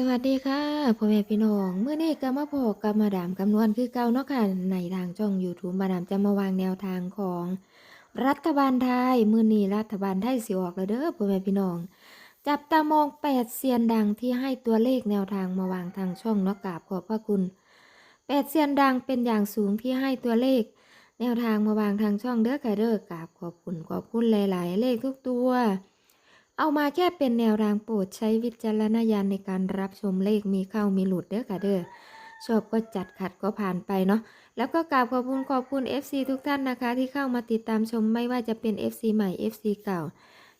สวัสดีค่ะพ่อแม่พี่น้องเมื่อนี้ก็มาพบกับมาดามคำนวณคือเก่าเนาะค่ะในทางช่อง YouTube มาดามจะมาวางแนวทางของรัฐบาลไทยมื้อนี้รัฐบาลไทยสิออกแล้วเด้อพ่อแม่พี่น้อง จับตามองแปดเซียนดังที่ให้ตัวเลขแนวทางมาวางทางช่องเนาะกราบขอบพระคุณแปดเซียนดังเป็นอย่างสูงที่ให้ตัวเลข แนวทางมาวางทางช่องเด้อค่ะเด้อกราบขอบคุณขอบคุณหลาย ๆ เลขทุกตัว เอามาแค่เป็นแนวทางโปรดใช้วิจารณญาณในการรับชมเลขมีเข้ามีหลุดเด้อค่ะเด้อชอบก็จัดขัดก็ผ่านไปเนาะแล้วก็กราบขอบคุณขอบคุณ FC ทุกท่านนะคะ ที่เข้ามาติดตามชมไม่ว่าจะเป็น FC ใหม่ FC เก่า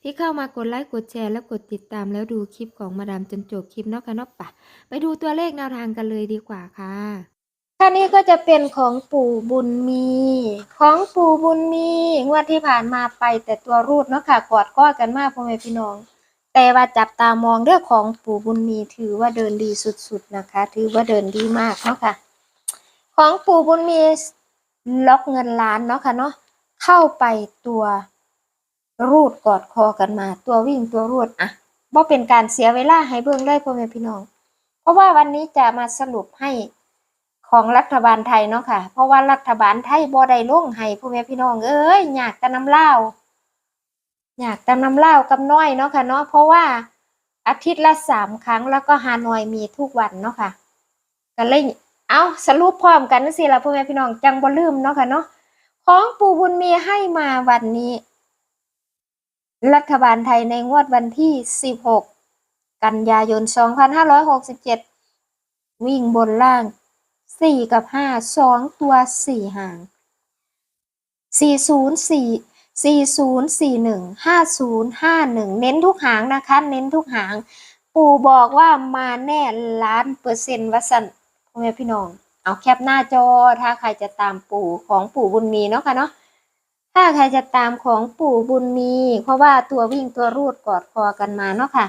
ที่เข้ามากดไลค์กดแชร์และกดติดตามแล้วดูคลิปของมาดามจนจบคลิปเนาะค่ะเนาะปะไปดูตัวเลขแนวทางกันเลยดีกว่าค่ะ ท่านี้ก็จะเป็นของปู่บุญมี ของปู่บุญมี งวดที่ผ่านมาไปแต่ตัวรูดเนาะค่ะกอดข้อกันมากพ่อแม่พี่น้อง แต่ว่าจับตามองเรื่องของปู่บุญมีถือว่าเดินดีสุดๆนะคะ ถือว่าเดินดีมากเนาะค่ะ ของปู่บุญมีล็อกเงินล้านเนาะค่ะเนาะเข้าไปตัวรูดกอดคอกันมา ตัววิ่งตัวรูดอะว่าเป็นการเสียเวลาให้เบิ่งเลยพ่อแม่พี่น้อง เพราะว่าวันนี้จะมาสรุปให้ ของรัฐบาลไทยเนาะค่ะ เพราะว่ารัฐบาลไทยบ่ได้ลงให้พ่อแม่พี่น้องเอ้ยอยากแต่น้ำเล่าอยากตำน้ำเล่ากับน้อยเนาะค่ะเนาะเพราะว่าอาทิตย์ละสามครั้งแล้วก็ฮานอยมีทุกวันเนาะค่ะก็เลยเอาสรุปพร้อมกันสิละพ่อแม่พี่น้องจังบ่ลืมเนาะค่ะเนาะของปู่บุญมีให้มาวันนี้ รัฐบาลไทยในงวดวันที่ 16 กันยายน 2567 วิ่งบนล่าง 4กับ5 2ตัว4หาง404 4041 5051เน้นทุกหางนะคะ เน้นทุกหาง ปู่บอกว่ามาแน่ล้านเปอร์เซ็นต์วัสันพ่อแม่พี่น้อง เอาแคปหน้าจอถ้าใครจะตามปู่ของปู่บุญมีเนาะค่ะเนาะถ้าใครจะตามของปู่บุญมี เพราะว่าตัววิ่งตัวรูดกอดคอกันมาเนาะค่ะ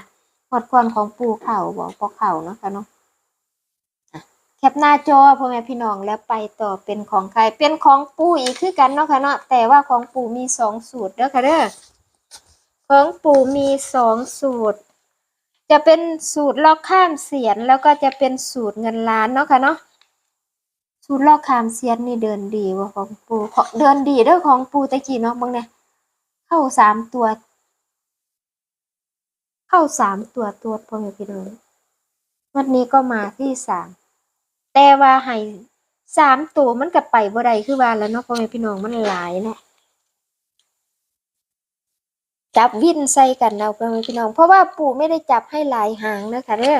กอดคอนของปู่เข่าบอกพอเข่าเนาะค่ะเนาะ แคปหน้าจอพ่อแม่พี่น้องแล้วไปต่อเป็นของใครเป็นของปู่อีกคือกันเนาะค่ะเนาะแต่ว่าของปู่มีสองสูตรเด้อค่ะเด้อของปู่มีสองสูตร จะเป็นสูตรลอกข้ามเสียนแล้วก็จะเป็นสูตรเงินล้านเนาะค่ะเนาะสูตรลอกข้ามเสียนนี่เดินดีว่าของปู่เดินดีเด้อของปู่ตะกี้เนาะบางเนี่ยเข้าสามตัว เข้าสามตัวตัวพ่อแม่พี่น้องวันนี้ก็มาที่สาม แต่ว่าให้สามตัวมันก็ไปบ่ได้คือว่าแล้วเนาะพ่อแม่พี่น้องมันหลายเนาะจับวินใส่กันเอาพ่อแม่พี่น้อง เพราะว่าปู่ไม่ได้จับให้หลายหางนะคะเด้อ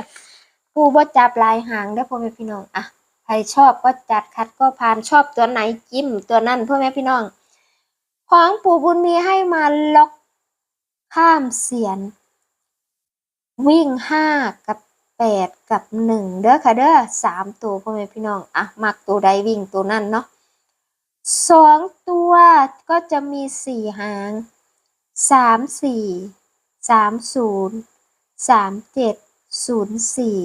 ปู่บ่าจับหลายหางเด้อพ่อแม่พี่น้องอะใครชอบก็จัดคัดก็ผ่านชอบตัวไหนจิ้มตัวนั้นพ่อแม่พี่น้อง ของปู่บุญมีให้มาล็อกข้ามเสียน วิ่งห้ากับ แปดกับหนึ่งเด้อค่ะเด้อสามตัวพ่อแม่พี่น้องอะมักตัวใดวิ่งตัวนั่นเนาะสองตัวก็จะมีสี่หางสามสี่สามศูนย์สามเจ็ดศูนย์สี่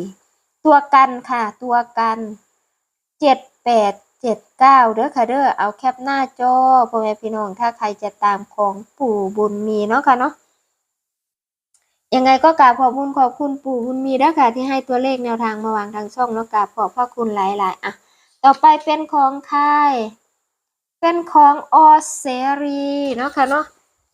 ตัวกันค่ะ ตัวกันเจ็ดแปดเจ็ดเก้าเด้อค่ะเด้อเอาแคปหน้าจอพ่อแม่พี่น้องถ้าใครจะตามของปู่บุญมีเนาะค่ะเนาะ ยังไงก็กราบขอบคุณขอบคุณปู่บุญมีด้วยค่ะที่ให้ตัวเลขแนวทางมาวางทางช่องแล้วกราบขอบพระคุณหลายๆอะต่อไปเป็นของค่าย เป็นของออสเซรีเนาะค่ะเนาะ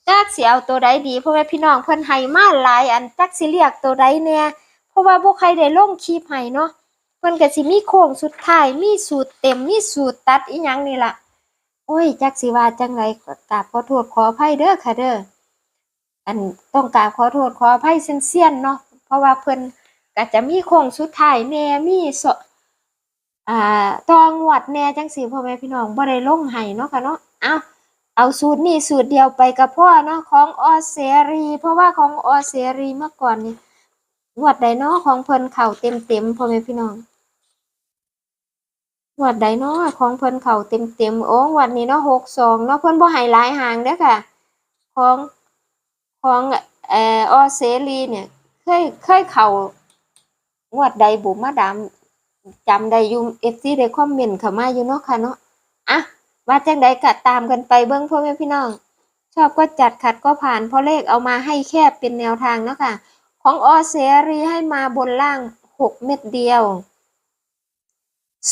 จักสิเอาตัวใดดีเพราะว่าพี่น้องเพิ่นให้มาหลายอันจักสิเรียกตัวใดเนี่ยเพราะว่าบ่ใครได้ล่งคลิปให้เนาะเพิ่นก็สิมีโค้งสุดท้ายมีสูตรเต็มมีสูตรตัดอีหยังนี่ล่ะโอ้ยจักสิว่าจังไรกราบขอโทษขออภัยเด้อค่ะเด้อ อันต้องกาบขอโทษขออภัยเซียนๆเนาะเพราะว่าเพิ่นก็จะมีโค้งสุดท้ายแน่มีสอ่าตองวดแน่จังซี่พ่อแม่พี่น้องบ่ได้ลงให้เนาะค่ะเนาะเอาเอาสูตรนี้สูตรเดียวไปกับพ่อเนาะของออเสรี เพราะว่าของออเสรีเมื่อก่อนนี่งวดใดเนาะของเพิ่นเข้าเต็มๆพ่อแม่พี่น้องงวดใดเนาะของเพิ่นเข้าเต็มๆโอ้งวดนี้เนาะ62เนาะเพิ่นบ่ให้หลายหางเด้อค่ะ ของ ของเอ่อออเตรเลียเนี่ยเคยเคยเขางวดใดบุ๋มาดามจำได้ยู่เอฟซีได้คอมเมนต์เข้ามาอยู่เนาะค่ะเนาะอะว่าจังใดก็ตามกันไปเบิ่งพ่อแม่พี่น้อง ชอบก็จัดขัดก็ผ่านเพราะเลขเอามาให้แค่เป็นแนวทางเนาะค่ะ ของออเตรเลียให้มาบนล่างหกเม็ดเดียว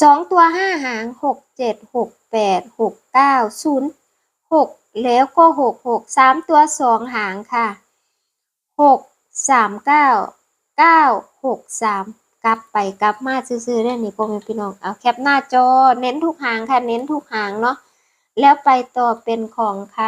สองตัวห้าหางหกเจ็ดหกแปดหกเก้าศูนย์หก แล้วก็หกหกสามตัวสองหางค่ะหกสามเก้าเก้าหกสามกลับไปกลับมาซื้อๆได้นี่พ่อแม่พี่น้องเอาแคปหน้าจอ เน้นทุกหางค่ะ เน้นทุกหางเนาะแล้วไปต่อเป็นของใคร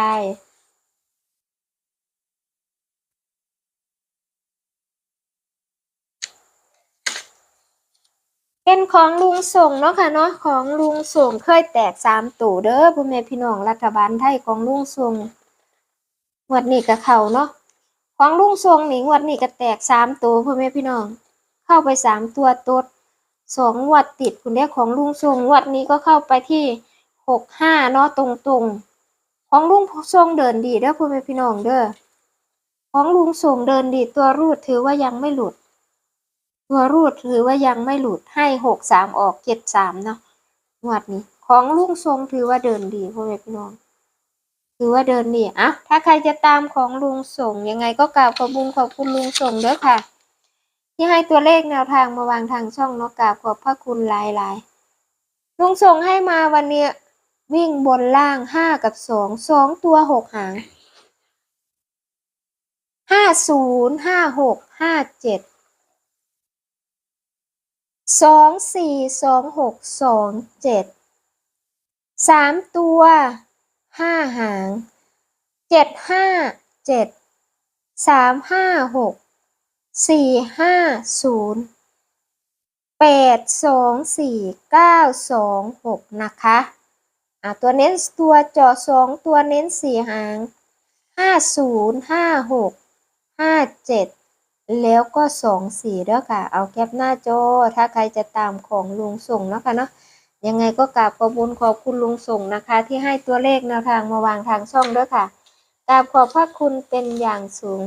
เป็น ของลุงส่งเนาะค่ะเนาะของลุงส่งเคยแตกสามตู่เด้อพ่อแม่พี่น้องรัฐบาลไทยของลุงส่งงวดนี้ก็เข้าเนาะของลุงส่งนี่งวดนี้ก็แตกสามตู่พ่อแม่พี่น้อง เข้าไปสามตัวตดสองงวดติดคุณได้ของลุงส่งงวดนี้ก็เข้าไปที่หกห้าเนาะตรงๆของลุงส่งเดินดีเด้อพ่อแม่พี่น้องเด้อของลุงส่งเดินดีตัวรูดถือว่ายังไม่หลุด ตัวรูดถือว่ายังไม่หลุดให้หกสามออกเจ็ดสามเนาะงวดนี้ ของลุงทรงถือว่าเดินดีพ่อแม่พี่น้องถือว่าเดินดีอะถ้าใครจะตามของลุงส่งยังไงก็กราบขอบคุญขอบคุณลุงส่งเด้อค่ะ ที่ให้ตัวเลขแนวทางมาวางทางช่องเนาะกราบขอบพระคุณหลายๆลุงส่งให้มาวันนี้วิ่งบนล่างห้ากับสองสองตัวหกหางห้าศูนย์ห้าหกห้าเจ็ด สองสี่สองหกสองเจ็ดสามตัวห้าหางเจ็ดห้าเจ็ดสามห้าหกสี่ห้าศูนย์แปดสองสี่เก้าสองหกนะคะอะตัวเน้นตัวจอสองตัวเน้นสี่หางห้าศูนย์ห้าหกห้าเจ็ด แล้วก็สองสีเด้อค่ะ เอาแคปหน้าจอ ถ้าใครจะตามของลุงส่งนะคะเนาะยังไงก็กราบขอบคุญขอบคุณลุงส่งนะคะ ที่ให้ตัวเลขแนวทางมาวางทางช่องด้อค่ะกราบขอบพระคุณเป็นอย่างสูง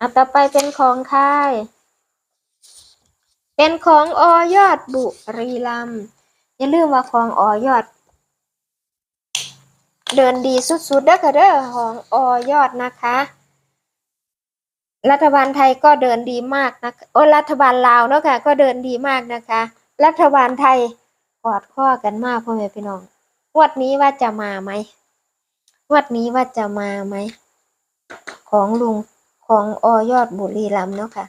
อะต่อไปเป็นของค่าย เป็นของออยอดบุรีรัมอย่าลืมว่าของออยอด เดินดีสุดๆเด้อค่ะเด้อของออยอดนะคะ รัฐบาลไทยก็เดินดีมากนะโอ้รัฐบาลลาวเนาะค่ะ ก็เดินดีมากนะคะ รัฐบาลไทยกอดข้อกันมากพ่อแม่พี่น้องงวดนี้ว่าจะมาไหมงวดนี้ว่าจะมาไหม ของลุงของอยอดบุรีรัมเนาะค่ะ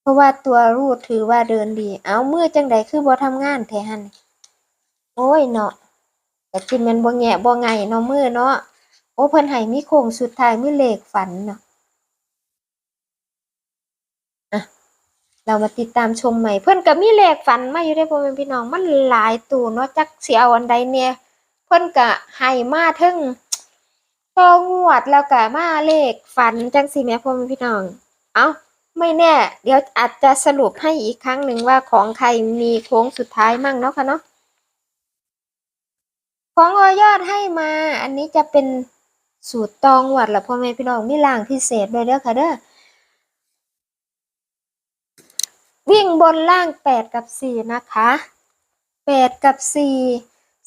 เพราะว่าตัวรูดถือว่าเดินดี เอาเมื่อจังใดคือบ่ทำงานแทหันโอ้ยเนาะแต่กินมันบ่แงะบ่ไงเนาะมือเนาะโอ้เพิ่นให้มีโคงสุดท้ายมีเลขฝันเนาะ เรามาติดตามชมใหม่ เพื่อนก็มีเลขฝันมาอยู่ได้พ่อแม่พี่น้องมันหลายตัวเนาะจักเสิเอาอันใดเนี่ยเพื่อนก็ให้มาถึงต่องวดแล้วก็มาเลขฝันจังสิแม่พ่อแม่พี่น้อง เอาไม่แน่ เดี๋ยวอาจจะสรุปให้อีกครั้งหนึ่งว่าของใครมีโค้งสุดท้ายมั่งเนาะค่ะเนาะของออยอดให้มา อันนี้จะเป็นสูตรตองหวัดละพ่อแม่พี่น้องมีล่างพิเศษด้วยเด้อค่ะเด้อ วิ่งบนล่างแปดกับสี่นะคะแปดกับสี่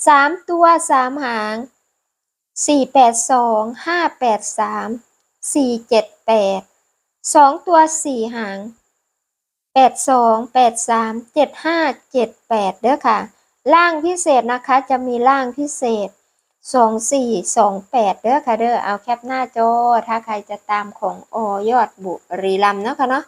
สามตัวสามหางสี่แปดสองห้าแปดสามสี่เจ็ดแปดสองตัวสี่หางแปดสองแปดสามเจ็ดห้าเจ็ดแปดเด้อค่ะ ล่างพิเศษนะคะจะมีล่างพิเศษสองสี่สองแปดเด้อค่ะเด้อเอาแคปหน้าจอ ถ้าใครจะตามของอยอดบุรีรัมเนาะค่ะเนาะ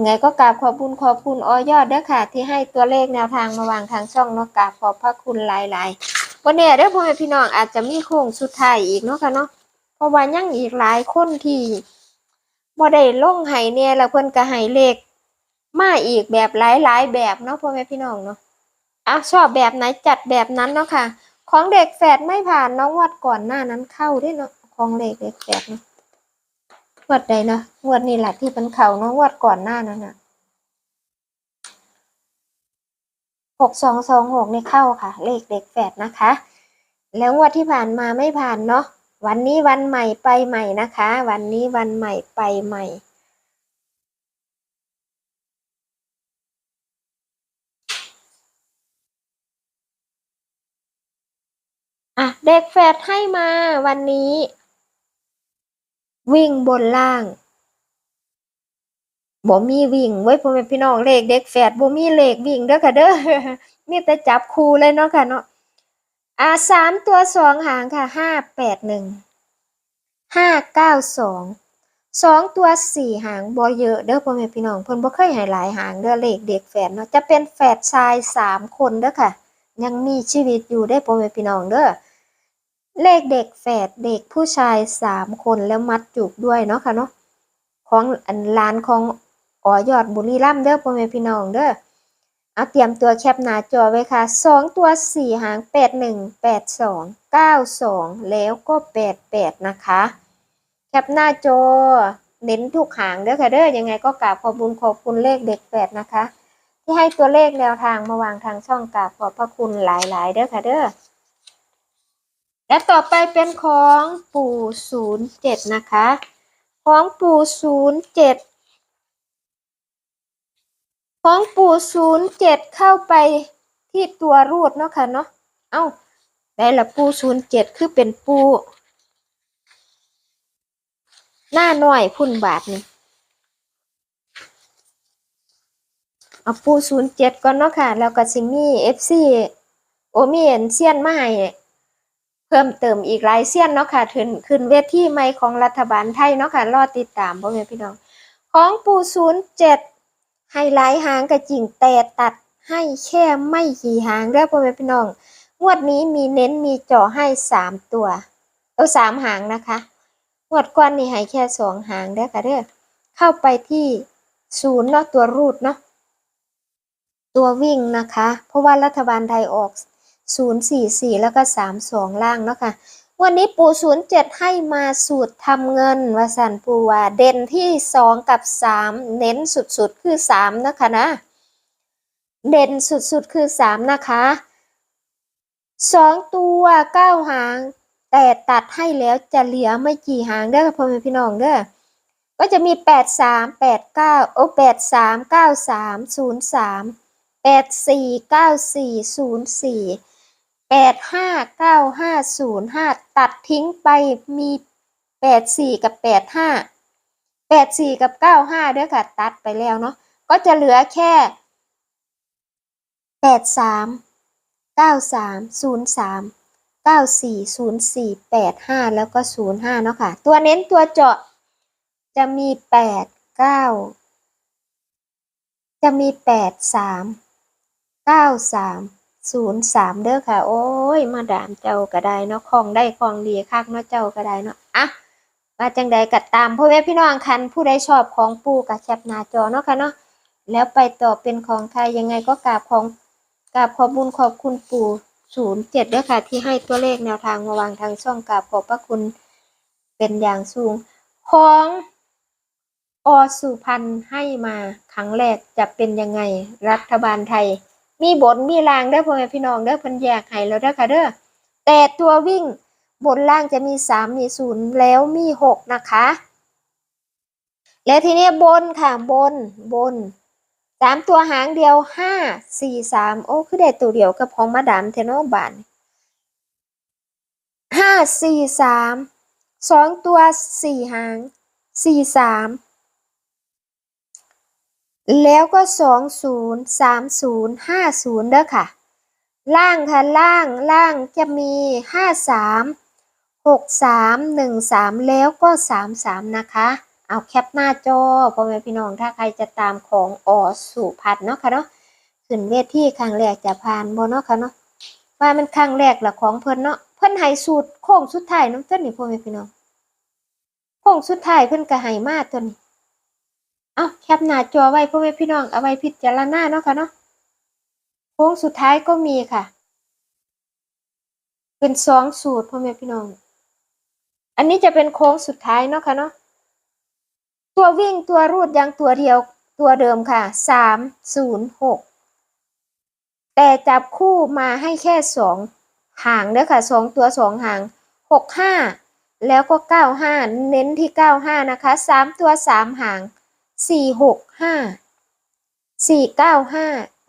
ไงก็กราบขอบคุณขอบคุณออยอดเด้อค่ะ ที่ให้ตัวเลขแนวทางมาวางทางช่องเนาะกราบขอบพระคุณหลายๆวันนี้เด้อพ่อแม่พี่น้องอาจจะมีโค้งสุดท้ายอีกเนาะค่ะเนาะเพราะว่ายังอีกหลายคนที่บ่ได้ลงให้เนี่ยแล้วเพิ่นก็ให้เลขมาอีกแบบหลายๆแบบเนาะพ่อแม่พี่น้องเนาะอะชอบแบบไหนจัดแบบนั้นเนาะค่ะ ของเด็กแฝดไม่ผ่านน้องวัดก่อนหน้านั้นเข้าเด้วยเนาะของเด็กเด็กแฝดเนาะ วดใดนะงวดนี้แหละที่เป็นเขาเนาะงวดก่อนหน้านั้นน่ะหกสองสองหกในเข้าค่ะ เลขเด็กแฝดนะคะ แล้วงวดที่ผ่านมาไม่ผ่านเนาะวันนี้วันใหม่ไปใหม่นะคะ วันนี้วันใหม่ไปใหม่อะเด็กแฝดให้มาวันนี้ วิ่งบนล่างบ่มีวิ่งเว้พ่อแม่พี่น้องเลขเด็กแฝดบ่มีเลขวิ่งเด้อค่ะเด้อมีแต่จับคู่เลยเนาะค่ะเนาะอ่าสามตัวสองหางค่ะห้าแปดหนึ่งห้าเก้าสองสองตัวสี่หางบ่เยอะเด้อพ่อแม่พี่น้องเพิ่นบ่เคยให้หลายหางเด้อเลขเด็กแฝดเนาะจะเป็นแฝดชายสามคนเด้อค่ะ ยังมีชีวิตอยู่ได้พ่อแม่พี่น้องเด้อ เลขเด็กแฝดเด็กผู้ชายสามคนแล้วมัดจุกด้วยเนาะค่ะเนาะของอันลานของอ๋อยอดบุรีรัมย์เด้อพ่อแม่พี่น้องเด้อเอาเตรียมตัวแคปหน้าจอไว้ค่ะสองตัวสี่หางแปดหนึ่งแปดสองเก้าสองแล้วก็แปดแปดนะคะ แคปหน้าจอเน้นทุกหางเด้อค่ะเด้อยังไงก็กราบขอบคุณขอบคุณเลขเด็กแปดนะคะ ที่ให้ตัวเลขแนวทางมาวางทางช่องกราบขอบพระคุณหลายๆเด้อค่ะเด้อ และต่อไปเป็นของปู่ศูนย์เจ็ดนะคะ ของปู่ศูนย์เจ็ดของปู่ศูนย์เจ็ดเข้าไปที่ตัวรูดเนาะค่ะเนาะ เอ้า ได้ละปู่ศูนย์เจ็ดคือเป็นปู่หน้าหน่อยพุ่นบาทนี่ เอาปูศูนย์เจ็ดก่อนเนาะค่ะ แล้วก็สิมี่เอฟซีโอมีเอ็นเซียนมาให้ พิ่มเติมอีกหลายเซียนเนาะค่ะถึงขึ้นเวทีใหม่ของรัฐบาลไทยเนาะค่ะรอติดตามพ่อแม่พี่น้อง ของปูศูนย์เจ็ดให้หลายหางกระจริงแต่ตัดให้แค่ไม่กี่หางเด้อพ่อแม่พี่น้อง งวดนี้มีเน้นมีเจาะให้สามตัวเออสามหางนะคะงวดก่อนนี่ให้แค่สองหางเด้อค่ะเด้อเข้าไปที่ศูนย์เนาะตัวรูดเนาะตัววิ่งนะคะ เพราะว่ารัฐบาลไทยออก 044แล้วก็32ล่างเนาะค่ะ วันนี้ปู07ให้มาสูตรทำเงินวสันปูว่าเด่นที่2กับ3เน้นสุดๆคือ3นะคะนะ เด่นสุดๆคือ3นะคะ2ตัว9หาง แต่ตัดให้แล้วจะเหลือไม่กี่หางเด้อพ่อแม่พี่น้องเด้อก็จะมี83 89โอ้83 93 03แปดสี่เก้าสี่ศูนย์สี่ แปดห้าเก้าห้าศูนย์ห้าตัดทิ้งไปมีแปดสี่กับแปดห้าแปดสี่กับเก้าห้าด้วยค่ะตัดไปแล้วเนาะก็จะเหลือแค่แปดสามเก้าสามศูนย์สามเก้าสี่ศูนย์สี่แปดห้าแล้วก็ศูนย์ห้าเนาะค่ะ ตัวเน้นตัวเจาะจะมีแปดเก้าจะมีแปดสามเก้าสาม ศูนย์สามเด้อค่ะ โอ้ย มาดามเจ้าก็ได้เนาะของได้ของดีคักเนาะเจ้าก็ได้เนาะอะมาจังใดกัดตามพ่อแม่พี่น้องคันผู้ใดชอบของปูกับแคปหน้าจอเนาะค่ะเนาะแล้วไปต่อเป็นของใครยังไงก็กราบของกราบขอบบุญขอบคุณปู่ศูนย์เจ็ดด้วยค่ะ ที่ให้ตัวเลขแนวทางมาวางทางช่องกราบขอบพระคุณเป็นอย่างสูง ของอสุพันธ์ให้มาครั้งแรกจะเป็นยังไงรัฐบาลไทย มีบนมีล่างเด้อพ่อแม่พี่น้องเด้อเพิ่นแยกให้แล้วเด้อค่ะเด้อแต่ตัววิ่งบนล่างจะมีสามมีศูนย์แล้วมีหกนะคะ แล้วทีนี้บนค่ะบนบนสามตัวหางเดียวห้าสี่สามโอ้คือได้ตัวเดียวกับของมาดามเทโนบานห้าสี่สามสองตัวสี่หางสี่สาม แล้วก็สองศูนย์สามศูนย์ห้าศูนย์เด้อค่ะ ล่างค่ะล่างล่างจะมีห้าสามหกสามหนึ่งสามแล้วก็สามสามนะคะ เอาแคปหน้าจอพ่อแม่พี่น้องถ้าใครจะตามของออสุพัฒน์เนาะค่ะเนาะขึ้นเวทีครั้งแรกจะผ่านบ่เนาะค่ะเนาะว่ามันครั้งแรกละของเพิ่นเนาะเพิ่นให้สูตรโค้งสุดท้ายน้ำเต้นนี่พ่อแม่พี่น้องโค้งสุดท้ายเพิ่นก็ให้มาตัวนี้ เอาแคปหน้าจอไว้พ่อแม่พี่น้องเอาไว้พิจารณาเนาะค่ะเนาะโค้งสุดท้ายก็มีค่ะ เป็นสองสูตรพ่อแม่พี่น้อง อันนี้จะเป็นโค้งสุดท้ายเนาะค่ะเนาะตัววิ่งตัวรูดยังตัวเดียวตัวเดิมค่ะสามศูนย์หกแต่จับคู่มาให้แค่สองหางเด้อค่ะสองตัวสองหางหกห้าแล้วก็เก้าห้าเน้นที่เก้าห้านะคะสามตัวสามหาง สี่หกห้าสี่เก้าห้า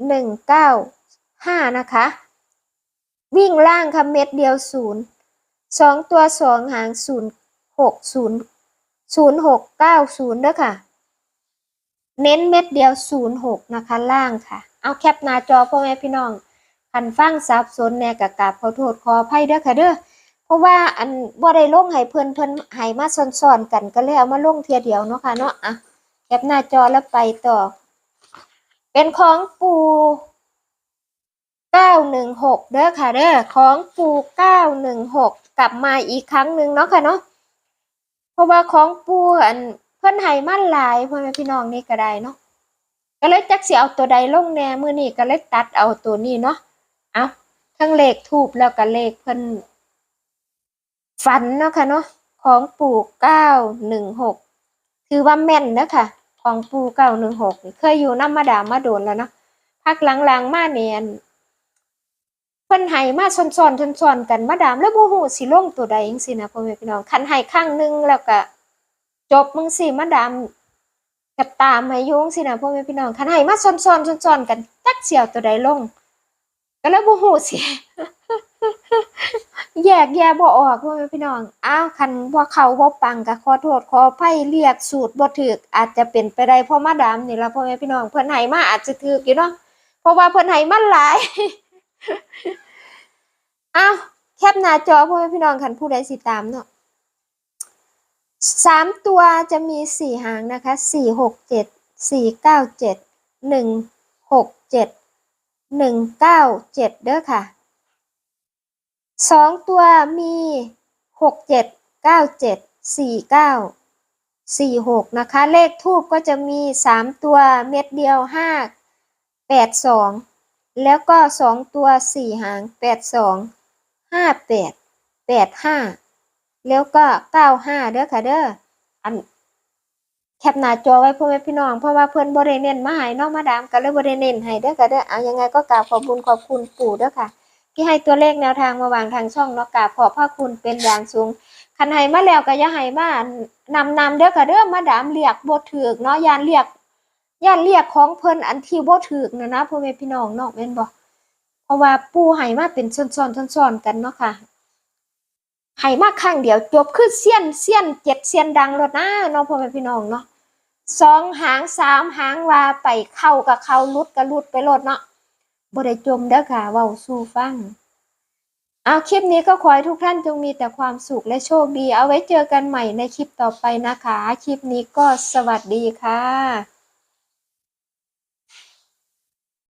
หนึ่งเก้าห้านะคะ วิ่งล่างค่ะเม็ดเดียวศูนย์สองตัวสองหางศูนย์หกศูนย์ศูนย์หกเก้าศูนย์เด้อค่ะ เน้นเม็ดเดียว06นย์หกนะคะล่างค่ะ เอาแคปหน้าจอพ่อแม่พี่น้องคันฟังสับสนแน่กะกราบขอโทษขออภัยเด้อค่ะเด้อเพราะว่าอันบ่ได้ลงให้เพิ่นเพิ่นให้มาซ้อนๆกันก็เลยเอามาลงเทียเดียวเนาะค่ะเนาะอะ ปหน้าจอแล้วไปต่อ เป็นของปู่916เด้อค่ะเด้อของปู่916 กลับมาอีกครั้งหนึ่งเนาะค่ะเนาะเพราะว่าของปู่อันเพิ่นให้มาหลายพ่อแม่พี่น้องนี่ก็ได้เนาะก็เลยจักสิเอาตัวใดลงแหน่มือนี้ก็เลยตัดเอาตัวนี้เนาะเอาทั้งเลขทูบแล้วก็เลขเพิ่นฝันเนาะค่ะเนาะของปู่เก้าหนึ่งหกถือว่าแม่นเนาะค่ะ ของปูเก้าหนึ่งหกเคยอยู่น้ำมาดามาโดนแล้วเนาะพักหลังๆมาเนียนเพิ่นให้มาซ้อนๆซ้อนๆกันมาดามแล้วบ่ฮู้สิลงตัวใดจังซี่นะพ่อแม่พี่น้องคันให้ข้างหนึงแล้วก็จบมึงสิมาดามก็ตามให้ยู่งซี่นะพ่อแม่พี่น้องคันให้มาซ้อนๆซ้อนๆกันจักเสี่ยวตัวใดลงก็เลยบ่ฮู้สิ แยกแยะบ่ออกพ่อแม่พี่น้อง อ้าวคันบ่เขาบ่ปังก็ขอโทษขออภัยเรียกสูตรบ่ถูกอาจจะเป็นไปได้เพราะมาดามนี่ละพ่อแม่พี่น้องเพิ่นให้มาอาจจะถูกอยู่เนาะเพราะว่าเพิ่นให้มาหลายอ้าวแคปหน้าจอพ่อแม่พี่น้องคันผู้ใดสิตามเนาะสามตัวจะมีสี่หางนะคะสี่หกเจ็ดสี่เก้าเจ็ดหนึ่งหกเจ็ดหนึ่งเก้าเจ็ดเด้อค่ะ สองตัวมีหกเจ็ดเก้าเจ็ดสี่เก้าสี่หกนะคะ เลขทูบก็จะมีสามตัวเม็ดเดียวห้าแปดสองแล้วก็สองตัวสี่หางแปดสองห้าแปดแปดห้าแล้วก็เก้าห้าเด้อค่ะเด้ออันแคปหน้าจอไว้พ่อแม่พี่น้องเพราะว่าเพื่อนบริเน้นมาห้เน้องมาดามก็เลยบริเน้นให้เด้อค่ะเด้อเอายังไงก็กราบขอบคุณขอบคุณปู่เด้อค่ะ ที่ให้ตัวเลขแนวทางมาวางทางช่องเนาะกราบขอบพระคุณเป็นอย่างสูงคันให้มาแล้วก็อย่าให้มานำนำเด้อค่ะเด้อมาดามเรียกบ่ถูกเนาะยานเรียกยานเรียกของเพิ่นอันที่บ่ถูกนะนะพ่อแม่พี่น้องเนาะแม่นบ่เพราะว่าปู่ให้มาเป็นซ้อนๆซ้อนๆกันเนาะค่ะให้มาครั้งเดียวจบคือเสี้ยนเสี้ยนเจ็ดเสี้ยนดังแล้วนะเนาะพ่อแม่พี่น้องเนาะสองหางสามหางว่าไปเข้ากับเข้าลุดกับลุดไปโลดเนาะ บ่ได้จมเด้อค่ะเว้าสู่ฟัง เอาคลิปนี้ก็ขอให้ทุกท่านจงมีแต่ความสุขและโชคดี เอาไว้เจอกันใหม่ในคลิปต่อไปนะคะ คลิปนี้ก็สวัสดีค่ะ